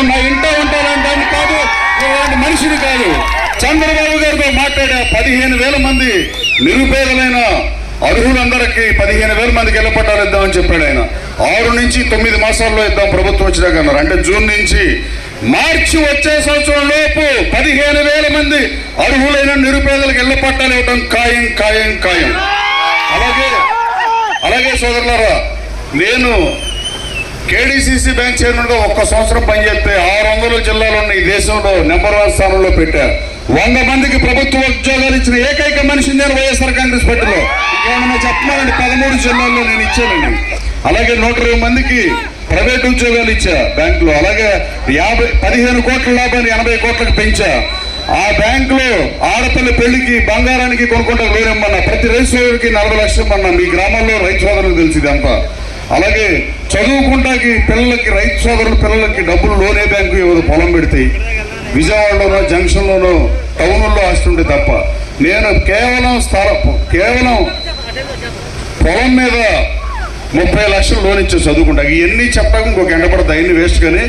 మా నా ఇంట్లో ఉంటానని కాదు ఇలాంటి మనిషిని కాదు. చంద్రబాబు గారితో మాట్లాడే పదిహేను వేల మంది నిరుపేదలైన అర్హులందరికీ పదిహేను వేల మందికి ఇళ్ళ పట్టాలు ఇద్దామని చెప్పాడు ఆయన. ఆరు నుంచి తొమ్మిది మాసాల్లో ఇద్దాం ప్రభుత్వం వచ్చినాక అన్నారు అంటే జూన్ నుంచి మార్చి వచ్చే సంవత్సరం లోపు పదిహేను వేల మంది అర్హులైన నిరుపేదలకు ఇళ్ళ పట్టాలు ఇవ్వడం ఖాయం ఖాయం ఖాయం. అలాగే అలాగే సోదరులారా నేను కేడీసీసీ బ్యాంక్ చైర్మన్గా ఒక్క సంవత్సరం పనిచేస్తే ఆరు వందల జిల్లాలో ఉన్న ఈ దేశంలో నెంబర్ వన్ స్థానంలో పెట్టారు. వంద మందికి ప్రభుత్వ ఉద్యోగాలు ఇచ్చిన ఏకైక మనిషి నేను వైఎస్ఆర్ కాంగ్రెస్ పార్టీలో. ఇంకేమన్నా చెప్పాలండి పదమూడు జిల్లాల్లో నేను ఇచ్చానండి. అలాగే నూట ఇరవై మందికి ప్రైవేట్ ఉద్యోగాలు ఇచ్చా బ్యాంకులో. అలాగే యాభై పదిహేను కోట్ల లాభాన్ని ఎనభై కోట్లకు పెంచా. ఆ బ్యాంకులో ఆడపిల్ల పెళ్ళికి బంగారానికి కొనుక్కుంటా లోన్ ఇమ్మన్నా. ప్రతి రైతు సోదరుడికి నలభై లక్షలు మన్నా మీ గ్రామాల్లో రైతు సోదరులు తెలిసిందంతా అలాగే చదువుకుంటాకి పిల్లలకి రైతు సోదరుల పిల్లలకి డబ్బులు లోనే బ్యాంకు ఇవ్వదు పొలం పెడితే విజయవాడలోనో జంక్షన్లోనో టౌన్లో ఆస్తుంటే తప్ప నేను కేవలం స్థల కేవలం పొలం మీద ముప్పై లక్షలు లోన్ ఇచ్చి చదువుకుంటా. ఇవన్నీ చెప్పడానికి ఇంకొక ఎండపడతాయి. అన్ని వేస్ట్ కానీ